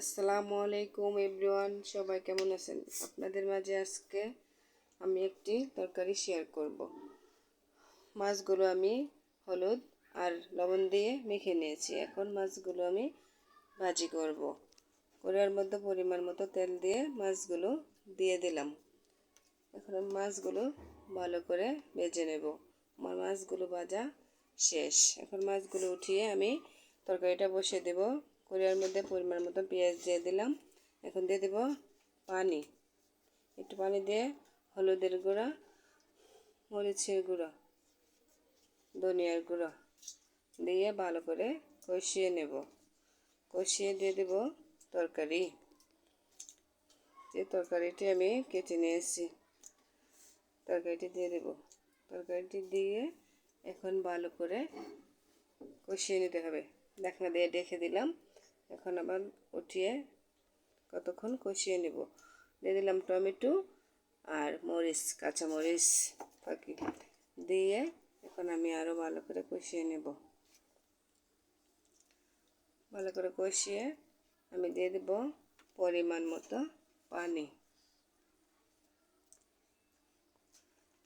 আসসালামু আলাইকুম এভরিওয়ান, সবাই কেমন আছেন? আপনাদের মাঝে আজকে আমি একটি তরকারি শেয়ার করব। মাছগুলো আমি হলুদ আর লবণ দিয়ে মেখে নিয়েছি। এখন মাছগুলো আমি ভাজি করব। কড়াইয়ের মধ্যে পরিমাণ মতো তেল দিয়ে মাছগুলো দিয়ে দিলাম। এখন মাছগুলো ভালো করে ভেজে নেব। আমার মাছগুলো ভাজা শেষ। এখন মাছগুলো উঠিয়ে আমি তরকারিটা বসিয়ে দেব। কড়াইয়ের মধ্যে পরিমাণ মতো পেঁয়াজ দিয়ে দিলাম। এখন দিয়ে দেব পানি। একটু পানি দিয়ে হলুদের গুঁড়া, মরিচের গুঁড়ো, ধনিয়ার গুঁড়ো দিয়ে ভালো করে কষিয়ে নেব। কষিয়ে দিয়ে দেব তরকারি। যে তরকারিটি আমি কেটে নিয়েছি, তরকারিটি দিয়ে দেব। তরকারিটি দিয়ে এখন ভালো করে কষিয়ে নিতে হবে। দেখনা দিয়ে ডেকে দিলাম। এখন আবার উঠিয়ে কতক্ষণ কষিয়ে নেব। দিয়ে দিলাম টমেটো আর মরিচ, কাঁচা মরিচ পাখি দিয়ে এখন আমি আরও ভালো করে কষিয়ে নেব। ভালো করে কষিয়ে আমি দিয়ে দেব পরিমাণ মতো পানি।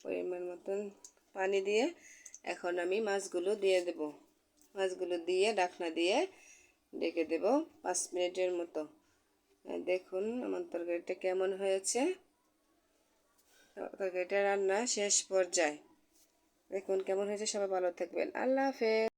পরিমাণ মতন পানি দিয়ে এখন আমি মাছগুলো দিয়ে দেব। মাছগুলো দিয়ে ডাকনা দিয়ে ডেকে দেব পাঁচ মিনিটের মতো। দেখুন আমার তরকারিটা কেমন হয়েছে। তরকারিটা রান্না শেষ পর্যায়ে। দেখুন কেমন হয়েছে, সবাই ভালো থাকবেন। আল্লাহ হাফেজ।